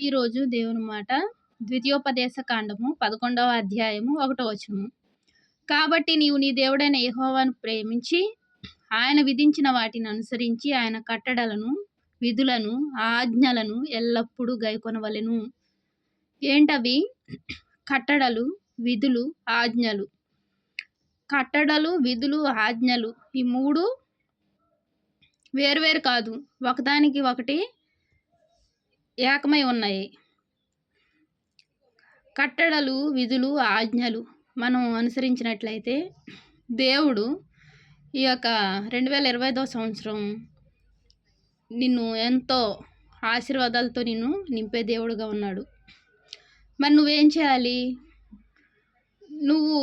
ఈరోజు దేవుని మాట ద్వితీయోపదేశ కాండము పదకొండవ అధ్యాయము ఒకటో వచనము. కాబట్టి నీవు నీ దేవుడైన యహోవాను ప్రేమించి ఆయన విధించిన వాటిని అనుసరించి ఆయన కట్టడలను విధులను ఆజ్ఞలను ఎల్లప్పుడూ గైకొనవలెను. ఏంటవి? కట్టడలు విధులు ఆజ్ఞలు. కట్టడలు విధులు ఆజ్ఞలు ఈ మూడు వేరువేరు కాదు. ఒకదానికి ఒకటి ఏకమై ఉన్నాయి. కట్టడలు విధులు ఆజ్ఞలు మనం అనుసరించినట్లయితే దేవుడు ఈ యొక్క రెండు వేల ఇరవై ఐదవ సంవత్సరం నిన్ను ఎంతో ఆశీర్వాదాలతో నిన్ను నింపే దేవుడుగా ఉన్నాడు. మరి నువ్వేం చేయాలి? నువ్వు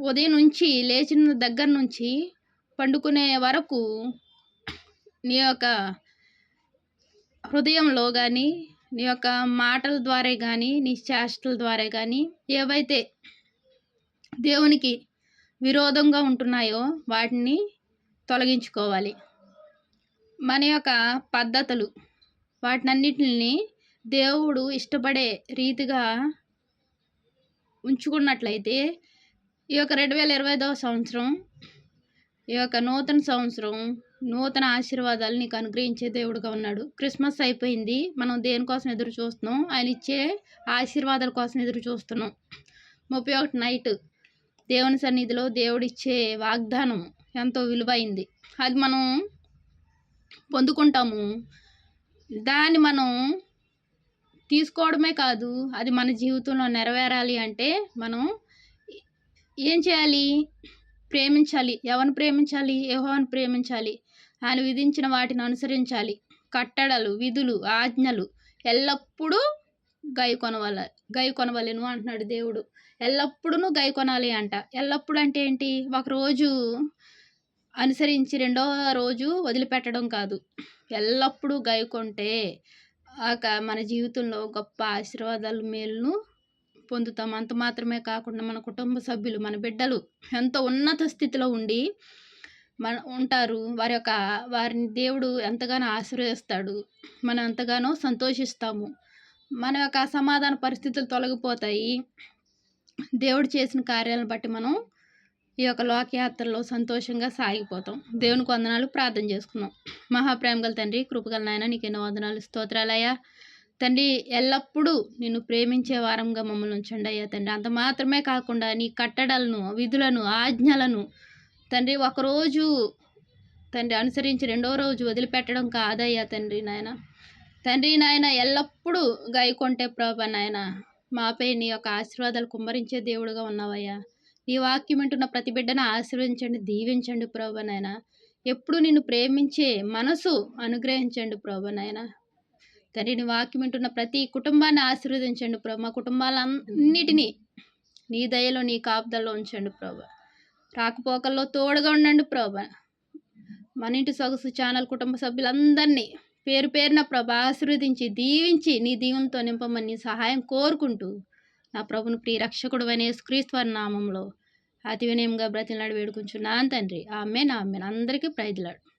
ఉదయం నుంచి లేచిన దగ్గర నుంచి పండుకునే వరకు నీ యొక్క హృదయంలో కానీ నీ యొక్క మాటల ద్వారా కానీ నీ చేష్టల ద్వారా కానీ ఏవైతే దేవునికి విరోధంగా ఉంటున్నాయో వాటిని తొలగించుకోవాలి. మన యొక్క పద్ధతులు వాటినన్నిటిని దేవుడు ఇష్టపడే రీతిగా ఉంచుకున్నట్లయితే ఈ యొక్క రెండు వేల ఇరవై ఐదవ సంవత్సరం ఈ యొక్క నూతన సంవత్సరం నూతన ఆశీర్వాదాలు నీకు అనుగ్రహించే దేవుడుగా ఉన్నాడు. క్రిస్మస్ అయిపోయింది. మనం దేనికోసం ఎదురు చూస్తున్నాం? ఆయన ఇచ్చే ఆశీర్వాదాల కోసం ఎదురు చూస్తున్నాం. ముప్పై ఒకటి నైట్ దేవుని సన్నిధిలో దేవుడిచ్చే వాగ్దానం ఎంతో విలువైంది. అది మనం పొందుకుంటాము. దాన్ని మనం తీసుకోవడమే కాదు అది మన జీవితంలో నెరవేరాలి అంటే మనం ఏం చేయాలి? ప్రేమించాలి. ఎవరిని ప్రేమించాలి? యహోవాను ప్రేమించాలి. ఆయన విధించిన వాటిని అనుసరించాలి. కట్టడలు విధులు ఆజ్ఞలు ఎల్లప్పుడూ గై కొనవల గై కొనవలెను అంటున్నాడు దేవుడు. ఎల్లప్పుడూ గై కొనాలి అంట. ఎల్లప్పుడు అంటే ఏంటి? ఒకరోజు అనుసరించి రెండో రోజు వదిలిపెట్టడం కాదు. ఎల్లప్పుడూ గై కొంటే మన జీవితంలో గొప్ప ఆశీర్వాదాలు మేలును పొందుతాం. అంత మాత్రమే కాకుండా మన కుటుంబ సభ్యులు మన బిడ్డలు ఎంతో ఉన్నత స్థితిలో ఉండి మన ఉంటారు. వారి యొక్క వారిని దేవుడు ఎంతగానో ఆశీర్వదిస్తాడు. మనం ఎంతగానో సంతోషిస్తాము. మన యొక్క సమాధాన పరిస్థితులు తొలగిపోతాయి. దేవుడు చేసిన కార్యాలను బట్టి మనం ఈ యొక్క లోకయాత్రలో సంతోషంగా సాగిపోతాం. దేవునికి వందనాలు ప్రార్థన చేసుకున్నాం మహాప్రేమ గల తండ్రి కృపగల నాయన నీకు ఎన్నో వందనాలు స్తోత్రాలయ్యా తండ్రి ఎల్లప్పుడూ నిన్ను ప్రేమించే వారంగా మమ్మల్ని ఉంచండి అయ్యా తండ్రి. అంత మాత్రమే కాకుండా నీ కట్టడలను విధులను ఆజ్ఞలను తండ్రి ఒకరోజు తండ్రి అనుసరించి రెండో రోజు వదిలిపెట్టడం కాదయ్యా తండ్రి నాయన. తండ్రి నాయన ఎల్లప్పుడూ గైకొంటే ప్రభా నాయన మాపై నీ యొక్క ఆశీర్వాదాలు కుమ్మరించే దేవుడుగా ఉన్నావయ్యా. నీ వాక్యం వింటున్న ప్రతి బిడ్డను ఆశీర్వదించండి దీవించండి ప్రభా నాయన. ఎప్పుడు నిన్ను ప్రేమించే మనసు అనుగ్రహించండి ప్రభా నాయన. తండ్రిని వాక్యం వింటున్న ప్రతి కుటుంబాన్ని ఆశీర్వదించండి ప్రభు. మా కుటుంబాలన్నిటినీ నీ దయలో నీ కాపుదల్లో ఉంచండి ప్రభు. రాకపోకల్లో తోడుగా ఉండండి ప్రభు. మన ఇంటి సొగసు ఛానల్ కుటుంబ సభ్యులందరినీ పేరు పేరున ప్రభ ఆశీర్వదించి దీవించి నీ దీవులతో నింపమని సహాయం కోరుకుంటూ నా ప్రభును ప్రియరక్షకుడు అనే క్రీస్తు నామంలో అతి వినయంగా బ్రతిలాడు వేడుకుంటున్నాను తండ్రి. ఆమె నా ఆమె అందరికీ ప్రైజ్లాడు